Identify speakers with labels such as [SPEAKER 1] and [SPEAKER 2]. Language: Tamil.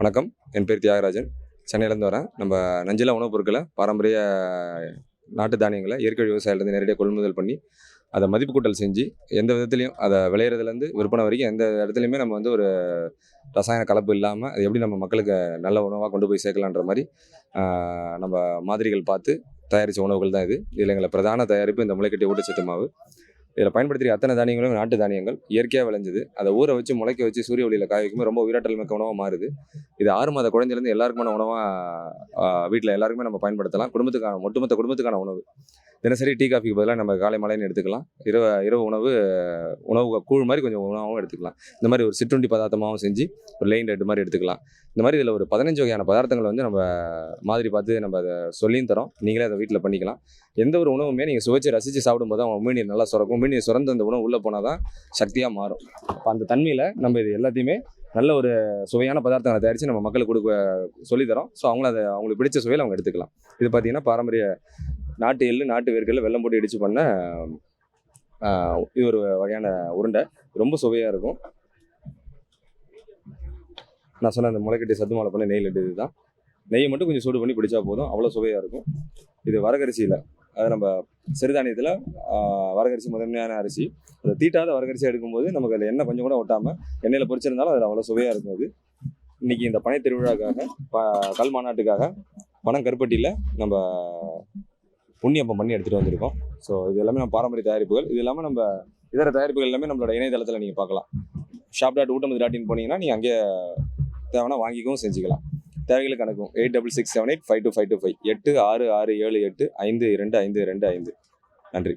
[SPEAKER 1] வணக்கம். என் பேர் தியாகராஜன். சென்னையிலேருந்து வரேன். நம்ம நஞ்சில உணவுப் பொருட்களை பாரம்பரிய நாட்டு தானியங்களை இயற்கை விவசாயிலேருந்து நேரடியாக கொள்முதல் பண்ணி அதை மதிப்பு கூட்டல் செஞ்சு எந்த விதத்துலையும் அதை விளையிறதுலேருந்து விற்பனை வரைக்கும் எந்த இடத்துலையுமே நம்ம வந்து ஒரு ரசாயன கலப்பு இல்லாமல் அது எப்படி நம்ம மக்களுக்கு நல்ல உணவாக கொண்டு போய் சேர்க்கலான்ற மாதிரி நம்ம மாதிரிகள் பார்த்து தயாரித்த உணவுகள் தான் இது. இதில் எங்களை பிரதான தயாரிப்பு இந்த முளைக்கட்டி ஊட்டச்சத்து மாவு. இதில் பயன்படுத்திய அத்தனை தானியங்களும் நாட்டு தானியங்கள். இயற்கையாக விளைஞ்சது. அதை ஊற வச்சு முளைக்க வச்சு சூரிய ஒளியில் காய வைக்கும்போது ரொம்ப உயிராட்டல் மிக்க உணவாக மாறுது. இது ஆறு மாத குழந்தையிலேருந்து எல்லாருக்குமான உணவாக வீட்டில் எல்லாருக்குமே நம்ம பயன்படுத்தலாம். குடும்பத்துக்கான ஒட்டுமொத்த குடும்பத்துக்கான உணவு. தினசரி டீ காஃபிக்கு பதிலாக நம்ம காலை மலைன்னு எடுத்துக்கலாம். இரவு இரவு உணவு உணவு கூழ் மாதிரி கொஞ்சம் உணவாகவும் எடுத்துக்கலாம். இந்த மாதிரி ஒரு சிற்றுண்டி பதார்த்தமாகவும் செஞ்சு ஒரு லைன் ரெட்டு மாதிரி எடுத்துக்கலாம். இந்த மாதிரி இதில் ஒரு பதினஞ்சு வகையான பதார்த்தங்கள் வந்து நம்ம மாதிரி பார்த்து நம்ம அதை சொல்லியும் தரோம். நீங்களே அதை வீட்டில் பண்ணிக்கலாம். எந்த ஒரு உணவுமே நீங்கள் சுவைச்சு ரசித்து சாப்பிடும்போது தான் மீன் நல்லா சுரக்கும். மீன் சுரந்து அந்த உணவு உள்ளே போனால் தான் சக்தியாக மாறும். அப்போ அந்த தன்மையில் நம்ம இது எல்லாத்தையுமே நல்ல ஒரு சுவையான பதார்த்தங்களை தயாரித்து நம்ம மக்களுக்கு கொடுக்க சொல்லித்தரோம் ஸோ அவங்கள அதை அவங்களுக்கு பிடிச்ச சுவையில் அவங்க எடுத்துக்கலாம். இது பார்த்தீங்கன்னா பாரம்பரிய நாட்டு எள்ளு நாட்டு வேர்க்கல்ல வெள்ளம் போட்டு இடித்து பண்ண இது ஒரு வகையான உருண்டை. ரொம்ப சுவையாக இருக்கும். நான் சொன்ன அந்த முளைக்கட்டி சத்து மாலை பண்ண நெய் லட்டு இதுதான். நெய்யை மட்டும் கொஞ்சம் சூடு பண்ணி பிடிச்சா போதும். அவ்வளோ சுவையாக இருக்கும். இது வரகரிசியில் அது நம்ம சிறுதானியத்தில் வரகரிசி முதன்மையான அரிசி. அந்த தீட்டாத வரகரிசி எடுக்கும்போது நமக்கு அதில் எண்ணெய் கொஞ்சம் கூட ஒட்டாமல் எண்ணெயில் பொரிச்சிருந்தாலும் அதில் அவ்வளோ சுவையாக இருக்கும் அது. இன்னைக்கு இந்த பனை திருவிழாக்காக ப கல் மாநாட்டுக்காக பணம் கருப்பட்டியில் நம்ம புண்ணியப்பம் பண்ணி எடுத்துகிட்டு வந்திருக்கோம். ஸோ இது எல்லாமே நம்ம பாரம்பரிய தயாரிப்புகள். இது இல்லாமல் நம்ம இதர தயாரிப்புகள் எல்லாமே நம்மளோட இணையதளத்தில் நீங்கள் பார்க்கலாம். Shop dot Oottamadhu dot in போனீங்கன்னா நீங்கள் அங்கே தேவைன்னா வாங்கிக்கவும் செஞ்சுக்கலாம். தேவைகளுக்கு கணக்கும். Eight double six seven eight five two five two five எட்டு ஆறு ஆறு ஏழு எட்டு ஐந்து இரண்டு ஐந்து ரெண்டு ஐந்து. நன்றி.